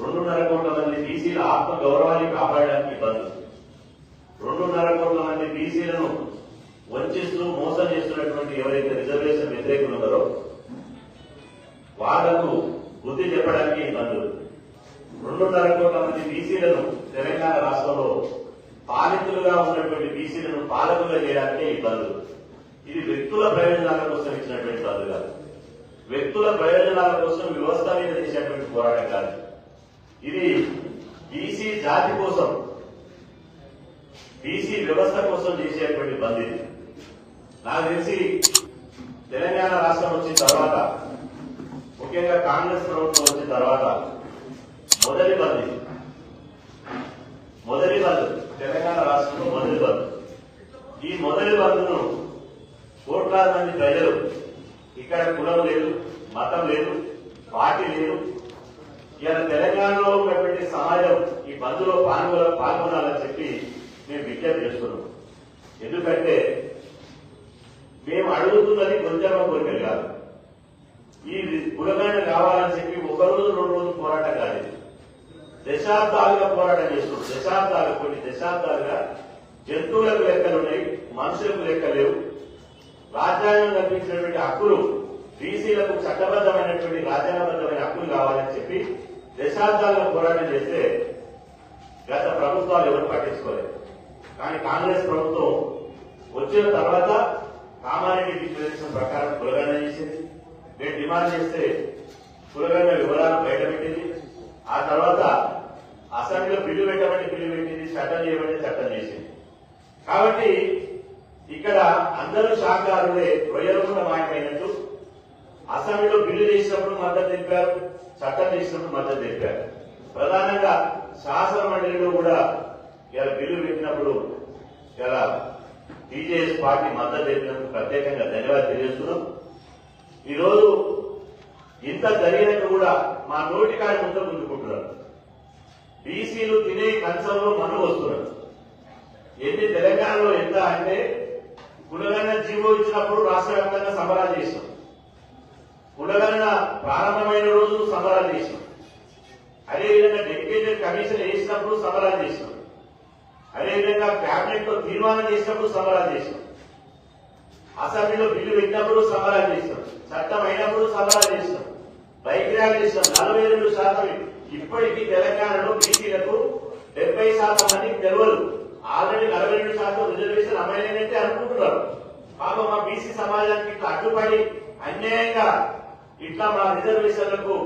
రెండున్నర కోట్ల మంది బీసీల ఆత్మ గౌరవాన్ని కాపాడడానికి ఇబ్బంది రెండున్నర కోట్ల మంది బీసీలను వంచిస్తూ మోసం చేస్తున్నటువంటి ఎవరైతే రిజర్వేషన్ వ్యతిరేకులు ఉన్నారో వాళ్ళకు బుద్ధి చెప్పడానికి ఇబ్బందులు రెండున్నర కోట్ల మంది బీసీలను తెలంగాణ రాష్ట్రంలో పాలితులుగా ఉన్నటువంటి బీసీలను పాలకులుగా చేయడానికే ఇబ్బందులు ఇది వ్యక్తుల ప్రయోజనాల కోసం ఇచ్చినటువంటి బంద్ కాదు. వ్యక్తుల ప్రయోజనాల కోసం వ్యవస్థ మీద చేసినటువంటి పోరాటం కాదు. ఇది బీసీ జాతి కోసం బీసీ వ్యవస్థ కోసం చేసేటువంటి బంద్ ఇది నాకు తెలిసి తెలంగాణ రాష్ట్రం వచ్చిన తర్వాత ముఖ్యంగా కాంగ్రెస్ ప్రభుత్వం వచ్చిన తర్వాత మొదటి బంద్ ఇది. మొదటి బంద్ తెలంగాణ రాష్ట్రంలో మొదటి బంద్ ఈ మొదటి బంద్ను కోట్లాది మంది ప్రజలు ఇక్కడ కులం లేదు మతం లేదు పార్టీ లేదు ఇలా తెలంగాణలో ఉన్నటువంటి సమాజం ఈ బంధులో పాల్గొన పాల్గొనాలని చెప్పి మేము విజ్ఞప్తి చేస్తున్నాం ఎందుకంటే మేము అడుగుతున్నది కొంచెం కోరికలు కాదు. ఈ కులగణ కావాలని చెప్పి ఒక రోజు రెండు రోజులు పోరాటం కాలేదు. దశాబ్దాలుగా పోరాటం చేస్తున్నాం. దశాబ్దాలు కొన్ని దశాబ్దాలుగా జంతువులకు లెక్కలు ఉన్నాయి మనుషులకు లెక్క లేవు. రాజ్యాంగం కల్పించినటువంటి హక్కులు బీసీలకు చట్టబద్దమైనటువంటి రాజ్యాంగబద్దమైన హక్కులు కావాలని చెప్పి దశాబ్దాలుగా పోరాటం చేస్తే గత ప్రభుత్వాలు ఎవరు పట్టించుకోలేదు. కానీ కాంగ్రెస్ ప్రభుత్వం వచ్చిన తర్వాత కామారెడ్డి డిక్లరేషన్ ప్రకారం కులగణన చేసింది. నేను డిమాండ్ చేస్తే కులగణన వివరాలు బయటపెట్టింది ఆ తర్వాత అసెంబ్లీలో బిల్లు పెట్టమని బిల్లు పెట్టింది చట్టం చేయమని చట్టం చేసింది. కాబట్టి ఇక్కడ అందరూ శాఖారులే రొయ్యలు మాయమైనట్టు అసెంబ్లీలో బిల్లు చేసినప్పుడు మద్దతు తెలిపారు చట్టం చేసినప్పుడు మద్దతు తెలిపారు. ప్రధానంగా శాసన మండలిలో కూడా ఇలా బిల్లు పెట్టినప్పుడు ఇలా టీజేఎస్ పార్టీ మద్దతు తెలిపినందుకు ప్రత్యేకంగా ధన్యవాదాలు తెలియజేస్తున్నాం. ఈరోజు ఇంత జరిగినట్టు కూడా మా నోటికాడి ముందు ముందుకుంటున్నారు బీసీలు తినే కంచంలో మనం వస్తున్నారు. ఎన్ని తెలంగాణలో ఎంత అంటే కులగణన జీవో ఇచ్చినప్పుడు రాష్ట్ర వ్యాప్తంగా సంబరాలు చేసినాం. కులగణన ప్రారంభమైన రోజు సమరాలు చేసినాం. అదేవిధంగా డెడికేటెడ్ కమిషన్ వేసినప్పుడు సమరాలు చేసినాం. అదేవిధంగా క్యాబినెట్లో తీర్మానం చేసినప్పుడు సమరాలు చేసినాం. అసెంబ్లీలో బిల్లు పెట్టినప్పుడు సమరాలు చేసినాం. చట్టం అయినప్పుడు సమరాలు చేసినాం. బైక్ ర్యాలీ చేసినాం. నలభై రెండు శాతం ఇప్పటికీ తెలంగాణలో బీసీలకు డెబ్బై శాతం మందికి తెలియదు ఆల్రెడీ నలభై రెండు శాతం రిజర్వేషన్ అమ్మాయిలేనంటే అనుకుంటున్నారు. పాపం మా బీసీ సమాజానికి ఇట్లా అడ్డుపడి అన్యాయంగా ఇట్లా మా రిజర్వేషన్లకు